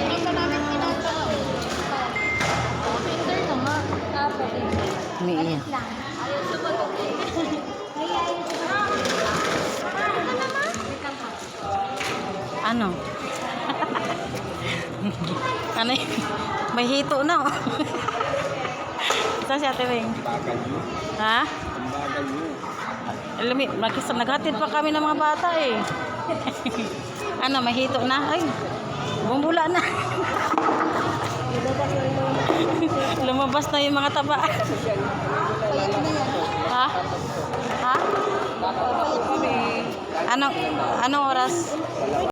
Hindi pa namin tinatawag. Tinder na nga. Apo, Tinder. Umiiyak. lang. Ayaw sumagot eh. Ay, sumagot. Ano? Ano? yun? May hito na. oh. Saan si Ate Wing? Ha? Ang bagal mo. Lumi, nagkis- naghatid pa kami ng mga bata eh. ano, may hito na? Ay, bumula na. Lumabas na yung mga taba. Ha? Ha? Anong, anong oras?